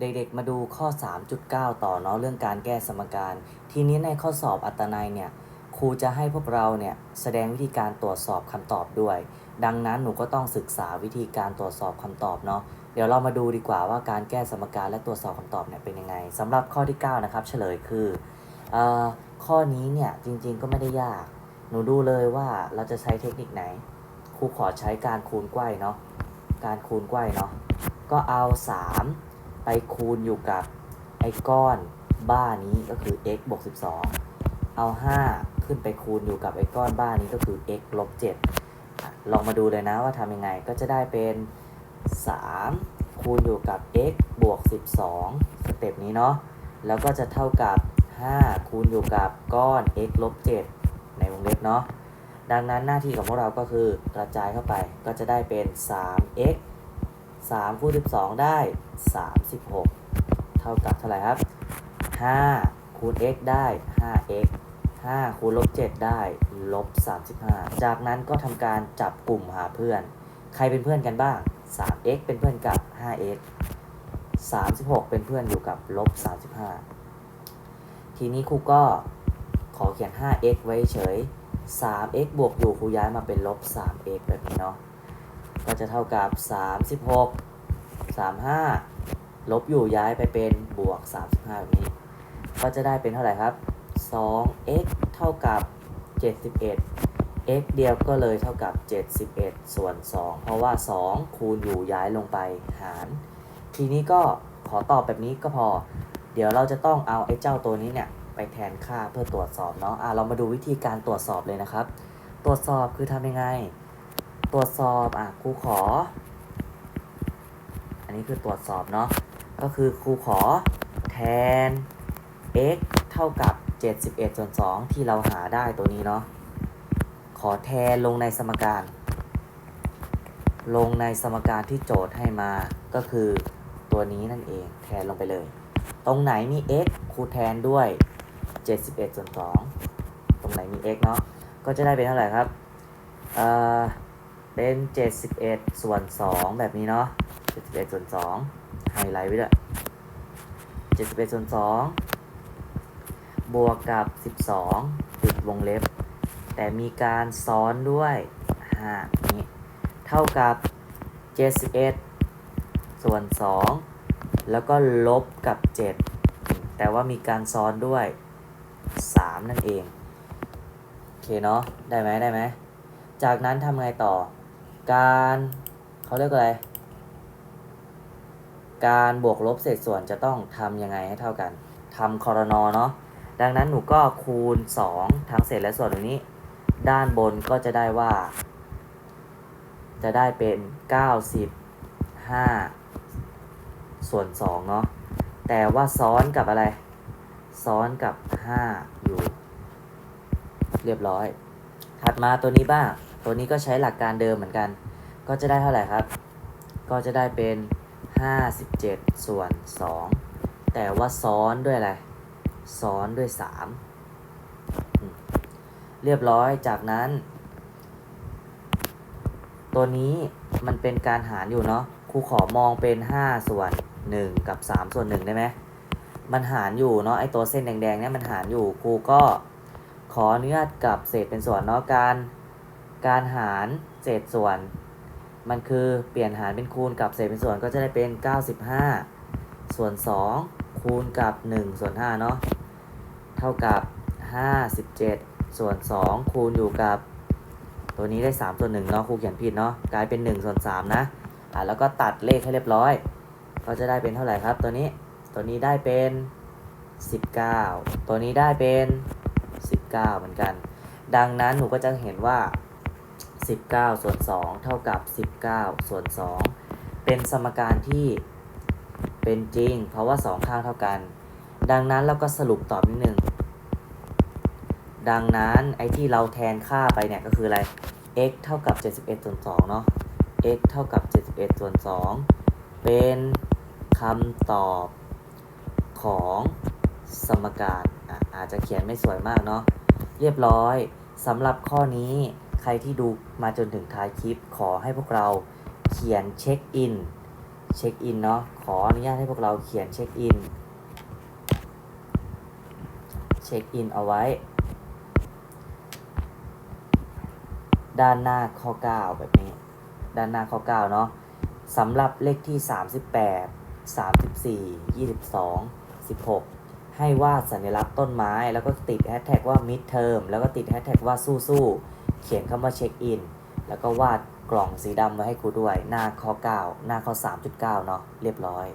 เด็กๆ มาดูข้อ 3.9 ต่อเนาะเรื่องการแก้สมการ ทีนี้ในข้อสอบอัตนัยเนี่ยครูจะให้พวกเราเนี่ยแสดงวิธีการตรวจสอบคำตอบด้วย ดังนั้นหนูก็ต้องศึกษาวิธีการตรวจสอบคำตอบเนาะเดี๋ยวเรามาดูดีกว่าว่าการแก้สมการและตรวจสอบคำตอบเนี่ยเป็นยังไงสำหรับข้อที่ 9 นะครับ เฉลยคือเออข้อนี้เนี่ยจริงๆก็ไม่ได้ยาก หนูดูเลยว่าเราจะใช้เทคนิคไหนครูขอใช้การคูณไกว้เนาะการคูณไกว้เนาะก็เอา 3 ไปคูณอยู่กับไอ้ก้อนบ้านี้ก็คือ x บวก 12 เอา 5 ขึ้นไปคูณอยู่กับไอ้ก้อนบ้านี้ก็คือ x ลบ7ลองมาดูเลยนะว่าทำยังไงก็จะได้เป็น 3 คูณอยู่กับ x บวก 12 สเต็ปนี้เนาะแล้วก็จะเท่ากับ 5 คูณอยู่กับก้อน x ลบ7ในวงเล็บเนาะดังนั้นหน้าที่ของพวกเราก็คือกระจายเข้าไปก็จะได้เป็น 3x 3คูณ12 ได้ 36 เท่ากับเท่าไหร่ครับ 5 คูณ x ได้ 5x 5คูณลบ7ได้ลบ35 จากนั้นก็ทำการจับกลุ่มหาเพื่อน ใครเป็นเพื่อนกันบ้าง 3x เป็นเพื่อนกับ 5x 36 เป็นเพื่อนอยู่กับลบ35 ทีนี้ครูก็ขอเขียน 5x ไว้เฉย 3x บวกอยู่ครูย้ายมาเป็นลบ 3x แบบนี้เนาะ ก็จะเท่ากับ 36 35 ลบอยู่ย้ายไปเป็นบวก 35 แบบนี้ ก็จะได้เป็นเท่าไหร่ครับ 2x เท่ากับ 71 x เดียวก็เลยเท่ากับ 71 ส่วน 2 เพราะว่า 2 คูณอยู่ย้ายลงไปหาร ทีนี้ก็ขอตอบแบบนี้ก็พอ เดี๋ยวเราจะต้องเอาไอ้เจ้าตัวนี้เนี่ยไปแทนค่าเพื่อตรวจสอบเนาะอะเรามาดูวิธีการตรวจสอบเลยนะครับ ตรวจสอบคือทำยังไง ตรวจสอบอะครูขอ อันนี้คือตรวจสอบเนาะก็คือครูขอแทน x เท่ากับ 71ส่วน2ที่เราหาได้ตัวนี้เนาะขอแทนลงในสมการ ลงในสมการที่โจทย์ให้มาก็คือตัวนี้นั่นเองแทนลงไปเลย ตรงไหนมี x ครูแทนด้วย 71ส่วน2ตรงไหนมี x เนาะก็จะได้เป็นเท่าไหร่ครับเอ่อ เป็น 71 ส่วน 2 แบบนี้เนาะ71 ส่วน 2 ไฮไลท์ไว้ด้วย71 ส่วน 2 บวกกับ 12 ปิดวงเล็บ แต่มีการซ้อนด้วย5นี้ เท่ากับ 71 ส่วน 2 แล้วก็ลบกับ 7 แต่ว่ามีการซ้อนด้วย 3 นั่นเอง โอเคเนาะ ได้ไหมได้ไหมจากนั้นทำไงต่อ การเขาเรียกอะไร การบวกลบเศษส่วนจะต้องทำยังไงให้เท่ากันทำคอรนอเนาะดังนั้นหนูก็คูณ 2 ทั้งเศษและส่วนตรงนี้ ด้านบนก็จะได้ว่า จะได้เป็น 95 ส่วน2เนาะแต่ว่าซ้อนกับอะไร ซ้อนกับ 5 อยู่ เรียบร้อย ถัดมาตัวนี้บ้าง ตัวนี้ก็ใช้หลักการเดิมเหมือนกัน ก็จะได้เท่าไหร่ครับ ก็จะได้เป็น 57 ส่วน 2 แต่ว่าซ้อนด้วยอะไร ซ้อนด้วย3อืมเรียบร้อยจากนั้น ตัวนี้มันเป็นการหารอยู่เนาะครูขอมองเป็น 5 ส่วน 1 กับ 3 ส่วน 1 ได้ไหมมันหารอยู่เนาะไอตัวเส้นแดงๆเนี่ยมันหารอยู่ครูก็ขออนุญาตกลับเศษเป็นส่วนเนาะการ การหารเศษส่วน มันคือเปลี่ยนหารเป็นคูณกับเศษเป็นส่วนก็จะได้เป็น 95 ส่วน 2 คูณกับ 1 ส่วน5เนาะเท่ากับ 57 ส่วน 2 คูณอยู่กับ ตัวนี้ได้ 3 ส่วน1เนาะครูเขียนผิดเนาะกลายเป็น 1 ส่วน 3 นะอะแล้วก็ตัดเลขให้เรียบร้อย ก็จะได้เป็นเท่าไหร่ครับ ตัวนี้ตัวนี้ได้เป็น 19 ตัวนี้ได้เป็น 19 เหมือนกัน ดังนั้นหนูก็จะเห็นว่า 19 ส่วน 2 เท่ากับ 19 ส่วน 2 เป็นสมการที่เป็นจริง เพราะว่า 2 ข้างเท่ากัน ดังนั้นเราก็สรุปตอบนิดนึง ดังนั้นไอ้ที่เราแทนค่าไปเนี่ยก็คืออะไร x เท่ากับ 71 ส่วน 2 เนาะ x เท่ากับ 71 ส่วน 2 เป็นคำตอบของสมการอะอาจจะเขียนไม่สวยมากเนาะ เรียบร้อยสำหรับข้อนี้ รที่ดูมาจนถึงท้ายคลิป ขอให้พวกเราเขียนเช็คอินเช็คอินเนาะขออนุญาตให้พวกเราเขียนเช็คอินเช็คอินเอาไว้ ด้านหน้าข้อ 9 แบบนี้ ด้านหน้าข้อ 9 เนาะสำหรับเลขที่ 38 34 22 16 ให้วาดสัญลักษณ์ต้นไม้ แล้วก็ติดแฮชแท็กว่า mid term แล้วก็ติดแฮชแท็กว่าสู้ๆ เขียนคำว่าเช็คอินแล้วก็วาดกล่องสีดำไว้ให้ครูด้วย หน้าข้อ 9 หน้าข้อ 3.9 เนาะเรียบร้อย